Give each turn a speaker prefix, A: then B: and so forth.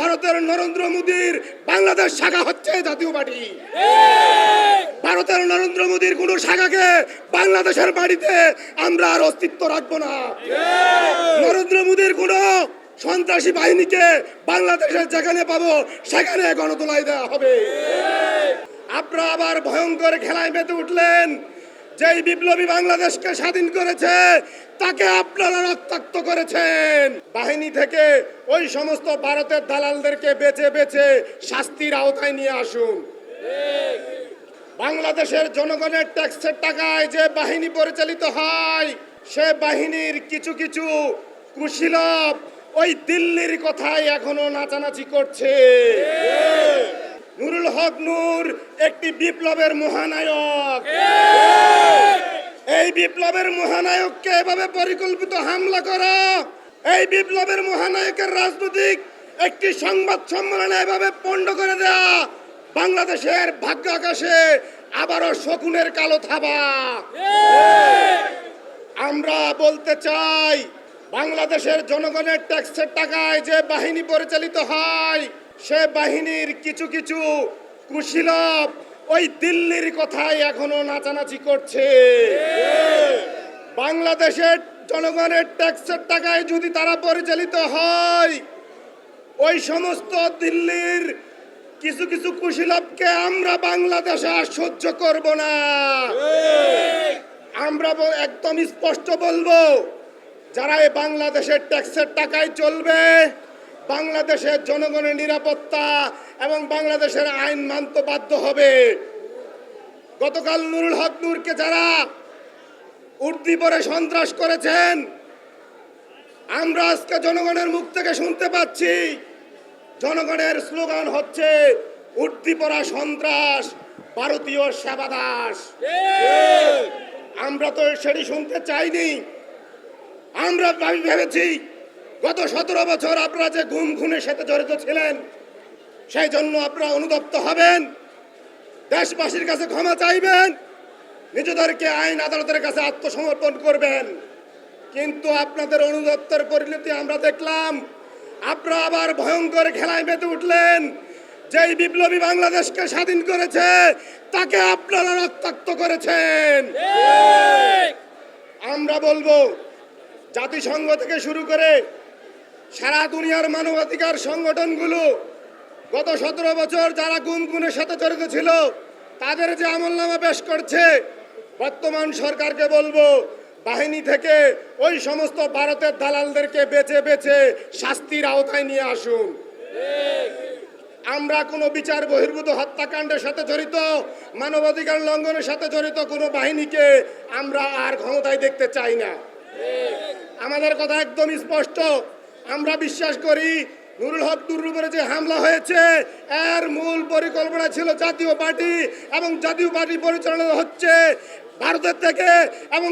A: ভারতের নরেন্দ্র মোদীর বাংলাদেশ শাখা হচ্ছে জাতীয় পার্টি। ভারতের নরেন্দ্র মোদীর কোন শাখাকে বাংলাদেশের বাড়িতে আমরা আর অস্তিত্ব রাখব না। নরেন্দ্র মোদীর কোন সন্ত্রাসী বাহিনীকে বাংলাদেশের যেখানে পাবো, সেখানে গণতোলাই দেওয়া হবে। আপনারা আবার ভয়ঙ্কর খেলায় মেতে উঠলেন। যেই বিপ্লবী বাংলাদেশকে স্বাধীন করেছে, তাকে আপনারা রক্তাক্ত করেছেন। বাহিনী থেকে ওই সমস্ত ভারতের দালালদেরকে বেছে বেছে শাস্তির আওতায় নিয়ে আসুন। বাংলাদেশের জনগণের ট্যাক্সের টাকায় যে বাহিনী পরিচালিত হয়, সে বাহিনীর কিছু কিছু কুশীলব ওই দিল্লির কথাই এখনও নাচানাচি করছে। নুরুল হক নূর একটি বিপ্লবের মহানায়ক। বিপ্লবের মহানায়ককে এভাবে পরিকল্পিত হামলা করা। এই বিপ্লবের মহানায়কের রাজনৈতিক একটি সংবাদ সম্মেলনে এভাবে পণ্ড করে দেয়া। বাংলাদেশের ভাগ্য আকাশে আবারও শকুনের কালো থাবা। আমরা বলতে চাই, বাংলাদেশের জনগণের ট্যাক্সের টাকায় যে বাহিনী পরিচালিত হয়, সে বাহিনীর কিছু কিছু কুশীলব ওই দিল্লির কথাই এখনও নাচানাচি করছে। বাংলাদেশের জনগণের ট্যাক্সের টাকায় যদি তারা পরিচালিত হয়, ওই সমস্ত দিল্লির কিছু কিছু কুশীলবকে আমরা বাংলাদেশে আর সহ্য করব না। আমরা একদম স্পষ্ট বলব, যারা এই বাংলাদেশের ট্যাক্সের টাকায় চলবে বাংলাদেশের জনগণের নিরাপত্তা এবং বাংলাদেশের আইন মানতে বাধ্য হবে। গতকাল নুরুল হক নূরকে যারা উর্দি পরে সন্ত্রাস করেছেন আমরা আজকে জনগণের মুখ থেকে শুনতে পাচ্ছি জনগণের স্লোগান হচ্ছে উর্দি পরা সন্ত্রাস ভারতীয় সেবাদাস আমরা তো সেটি শুনতে চাইনি। আমরা ভাবি ভেবেছি গত সতেরো বছর আপনারা যে গুম খুনের সাথে জড়িত ছিলেন সেই জন্য আপনারা অনুতপ্ত হবেন। দেশবাসীর কাছে ক্ষমা চাইবেন। নিজেদেরকে আইন আদালতের কাছে আত্মসমর্পণ করবেন। কিন্তু আপনাদের অনুদপ্তর পরিণতি আমরা দেখলাম। আপনারা আবার ভয়ঙ্কর খেলায় মেতে উঠলেন। যেই বিপ্লবী বাংলাদেশকে স্বাধীন করেছে তাকে আপনারা রক্তাক্ত করেছেন। আমরা বলব জাতিসংঘ থেকে শুরু করে সারা দুনিয়ার মানবাধিকার সংগঠনগুলো গত সতেরো বছর যারা গুম সাথে জড়িত ছিল, তাদের যে আমলনামা পেশ করছে, বর্তমান সরকারকে বলব, বাহিনী থেকে ওই সমস্ত ভারতের দালালদেরকে বেছে বেছে শাস্তির আওতায় নিয়ে আসুন। আমরা কোনো বিচার বহির্ভূত হত্যাকাণ্ডের সাথে জড়িত মানবাধিকার লঙ্ঘনের সাথে জড়িত কোনো বাহিনীকে আমরা আর ক্ষমতায় দেখতে চাই না। আমাদের কথা একদম স্পষ্ট। আমরা বিশ্বাস করি নুরুল হক টুরুর উপরে যে হামলা হয়েছে, এর মূল পরিকল্পনা ছিল জাতীয় পার্টি এবং জাতীয় পার্টি পরিচালনা হচ্ছে ভারতের থেকে এবং